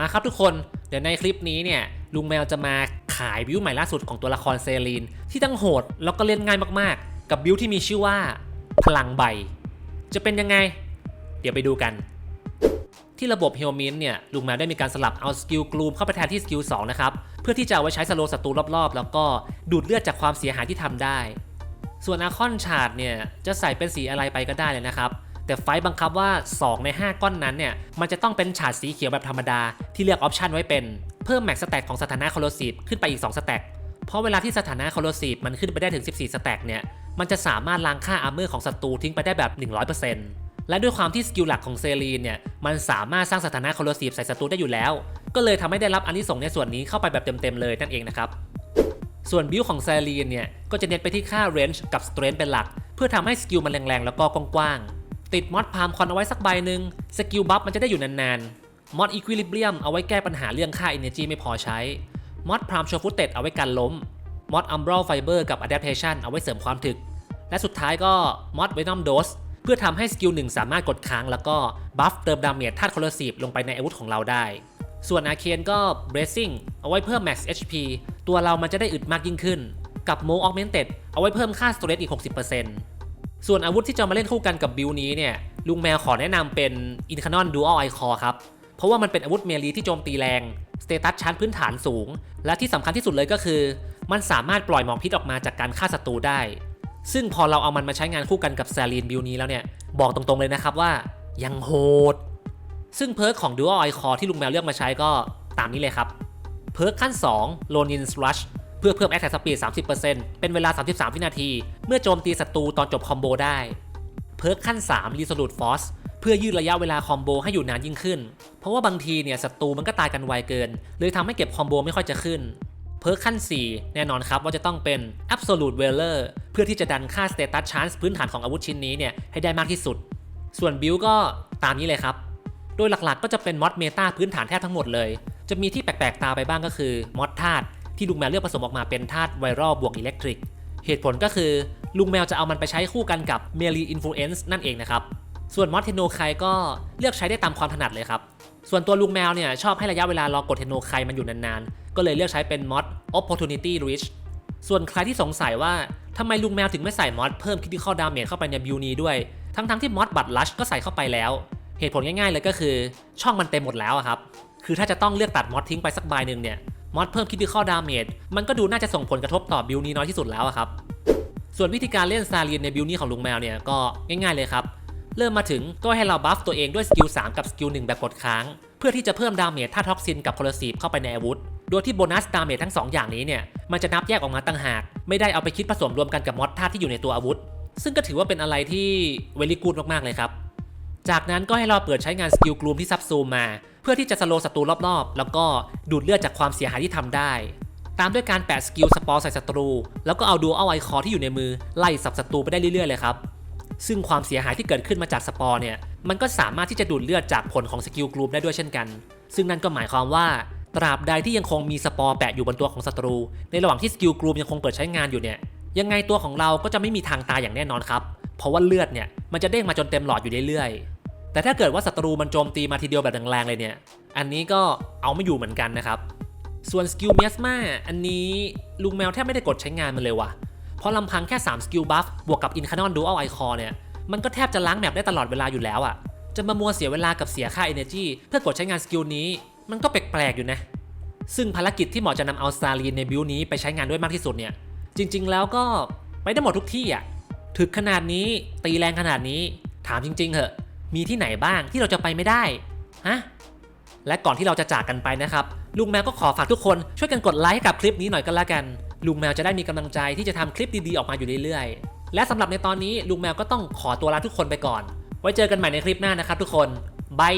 มาครับทุกคนเดี๋ยวในคลิปนี้เนี่ยลุงแมวจะมาขายบิวใหม่ล่าสุดของตัวละครเซรีน ที่ทั้งโหดแล้วก็เล่นง่ายมากๆ กับบิวที่มีชื่อว่า พลังใบ จะเป็นยังไง เดี๋ยวไปดูกัน ที่ระบบเฮลมินเนี่ยลุงแมวได้มีการสลับเอาสกิลกลูมเข้าไปแทนที่สกิล2นะครับ เพื่อที่จะเอาไว้ใช้สโลศัตรูรอบๆ แล้วก็ดูดเลือดจากความเสียหายที่ทำได้ ส่วนอาคอนชาร์ดเนี่ยจะใส่เป็นสีอะไรไปก็ได้เลยนะครับ แต่ไฟบังคับว่า 2 ใน 5 ก้อนนั้นเนี่ย มันจะต้องเป็นฉาดสีเขียวแบบธรรมดา ที่เลือกออปชันไว้เป็น เพิ่มแม็กสแต็กของสถานะคอโลซีฟขึ้นไปอีก 2 สแต็กเพราะเวลาที่สถานะคอโลซีฟมันขึ้นไปได้ถึง 14 สแต็กเนี่ย มันจะสามารถล้างค่าอาร์เมอร์ของศัตรูทิ้งไปได้แบบ 100%และด้วยความที่สกิลหลักของเซรีนเนี่ย มันสามารถสร้างสถานะคอโลซีฟใส่ศัตรูได้อยู่แล้ว ก็เลยทำให้ได้รับอันที่ส่งในส่วนนี้เข้าไปแบบเต็มๆเลยนั่นเองนะครับ ส่วนบิลของแซลีนเนี่ย ก็จะเน้นไปที่ค่า range กับ strength เป็นหลัก เพื่อทำให้สกิลมันแรงๆแล้วก็กว้างๆ ติดมอดพามคอนเอาไว้สักใบหนึ่งสกิลบัฟมันจะได้อยู่นานๆ มอด equilibrium เอาไว้แก้ปัญหาเรื่องค่า energy ไม่พอใช้ มอดพรามโชฟุตเต็ดเอาไว้กันล้ม มอด umbral fiber กับ adaptation เอาไว้เสริมความถึก และสุดท้ายก็มอด venom dose เพื่อทำให้สกิลหนึ่งสามารถกดค้างแล้วก็บัฟเติมดาเมจธาตุคอลซีฟลงไปในอาวุธของเราได้ ส่วนอาเคนก็ bracing เอาไว้เพิ่ม max HP ตัวเรามันจะได้อึดมากยิ่งขึ้น กับ mo augmented เอาไว้เพิ่มค่า storage อีก 60% ส่วนอาวุธที่จะมาเล่นคู่กันกับบิลนี้เนี่ยลุงแมวขอแนะนำเป็น Incanon Dual Eye Core ครับ เพราะว่ามันเป็นอาวุธเมลีที่โจมตีแรงสเตตัสชั้นพื้นฐานสูง และที่สำคัญที่สุดเลยก็คือ มันสามารถปล่อยหมอกพิษออกมาจากการฆ่าศัตรูได้ ซึ่งพอเราเอามันมาใช้งานคู่กันกับแซลีนบิลนี้แล้วเนี่ยบอกตรงๆเลยนะครับว่ายังโหด ซึ่งเพิร์กของ Dual Eye Core ที่ลุงแมวเลือกมาใช้ก็ตามนี้เลยครับเพิร์กขั้น2 Lonin Rush เพื่อเพิ่ม Attack Speed 30%เป็นเวลา 33 วินาที เมื่อโจมตีศัตรูตอนจบคอมโบได้ เพิร์กขั้น 3 Resolute Force เพื่อยืดระยะเวลาคอมโบให้อยู่นานยิ่งขึ้น เพราะว่าบางทีเนี่ยศัตรูมันก็ตายกันไวเกิน เลยทำให้เก็บคอมโบไม่ค่อยจะขึ้น เพิร์กขั้น 4 แน่นอนครับว่าจะต้องเป็น Absolute Veiler เพื่อที่จะดันค่า Status Chance พื้นฐานของอาวุธชิ้นนี้เนี่ยให้ได้มากที่สุด ส่วนบิลก็ตามนี้เลยครับ โดยหลักๆก็จะเป็นมอดเมตาพื้นฐานแทบทั้งหมดเลย จะมีที่แปลกๆตาไปบ้างก็คือมอดธาตุ ที่ลุงแมวเลือกผสมออกมาเป็นธาตุไวรัลบวกอิเล็กทริก เหตุผลก็คือลุงแมวจะเอามันไปใช้คู่กันกับเมลีอินฟลูเอนซ์นั่นเองนะครับ ส่วนมอดเทโนไคก็เลือกใช้ได้ตามความถนัดเลยครับ ส่วนตัวลุงแมวเนี่ยชอบให้ระยะเวลารอกดเทโนไคมันอยู่นานๆ ก็เลยเลือกใช้เป็นมอด opportunity reach ส่วนใครที่สงสัยว่าทำไมลุงแมวถึงไม่ใส่มอดเพิ่ม critical damage เข้าไปในบิวนี้ด้วย ทั้งๆที่มอดบัตลัชก็ใส่เข้าไปแล้ว เหตุผลง่ายๆเลยก็คือ ช่องมันเต็มหมดแล้วครับ คือถ้าจะต้องเลือกตัดมอดทิ้งไปสักใบหนึ่งเนี่ย มอดเพิ่มคิด i ข้อดาเมจมันก็ดูน่าจะส่งผลกระทบต่อบิลนี้น้อยที่สุดแล้วครับ ส่วนวิธีการเล่นซาเลียนในบิลนี้ของลุงแมวเนี่ยก็ง่ายๆเลยครับ เริ่มมาถึงก็ให้เราบัฟตัวเองด้วยสกิล3กับสกิล1แบบกดค้าง เพื่อที่จะเพิ่มดาเมจท่าท็อกซินกับโคลซีฟเข้าไปในอาวุธ โดยที่โบนัสดาเมจทั้ง 2 อย่างนี้เนี่ยมันจะนับแยกออกมาต่างหาก ไม่ได้เอาไปคิดผสมรวมกันกับมอดท่าที่อยู่ในตัวอาวุธ ซึ่งก็ถือว่าเป็นอะไรที่เวลีกูดมากๆเลยครับจากนั้นก็ให้เราเปิดใช้งานสกิลกลูมที่ซับซูมมา เพื่อที่จะสโลว์ศัตรูรอบๆ แล้วก็ดูดเลือดจากความเสียหายที่ทำได้ ตามด้วยการแปะสกิลสปอร์ใส่ศัตรู แล้วก็เอาดูเอาไอคอที่อยู่ในมือไล่สับศัตรูไปได้เรื่อยๆเลยครับซึ่งความเสียหายที่เกิดขึ้นมาจากสปอร์เนี่ยมันก็สามารถที่จะดูดเลือดจากผลของสกิลกลูมได้ด้วยเช่นกัน ซึ่งนั่นก็หมายความว่าตราบใดที่ยังคงมีสปอร์แปะอยู่บนตัวของศัตรู ในระหว่างที่สกิลกลูมยังคงเปิดใช้งานอยู่เนี่ยยังไงตัวของเราก็จะไม่มีทางตายอย่างแน่นอนครับ เพราะว่าเลือดเนี่ยมันจะเด้งมาจนเต็มหลอดอยู่เรื่อยๆ แต่ถ้าเกิดว่าศัตรูมันโจมตีมาทีเดียวแบบแรงๆเลยเนี่ย อันนี้ก็เอาไม่อยู่เหมือนกันนะครับ ส่วนสกิลเมียสมาอันนี้ลุงแมวแทบไม่ได้กดใช้งานมันเลยว่ะ เพราะลำพังแค่ 3 สกิลบัฟบวกกับอินคานอนดูอัลไอคอเนี่ย มันก็แทบจะล้างแมปได้ตลอดเวลาอยู่แล้วอะ่ะ จะมามัวเสียเวลากับเสียค่า Energy เพื่อกดใช้งานสกิลนี้ มันก็แปลกๆอยู่นะ ซึ่งภารกิจที่เหมาะจะนำเอาซาลีนในบิวนี้ไปใช้งานด้วยมากที่สุดเนี่ย จริง ๆ แล้วก็ไปได้หมดทุกที่อะ ถึกขนาดนี้ตีแรงขนาดนี้ ถามจริง ๆเหอะ มีที่ไหนบ้างที่เราจะไปไม่ได้ฮะและก่อนที่เราจะจากกันไปนะครับ ลุงแมวก็ขอฝากทุกคนช่วยกันกดไลค์ให้กับคลิปนี้หน่อยก็แล้วกัน ลุงแมวจะได้มีกำลังใจที่จะทำคลิปดีๆออกมาอยู่เรื่อยๆ และสำหรับในตอนนี้ลุงแมวก็ต้องขอตัวลาทุกคนไปก่อน ไว้เจอกันใหม่ในคลิปหน้านะครับทุกคนบาย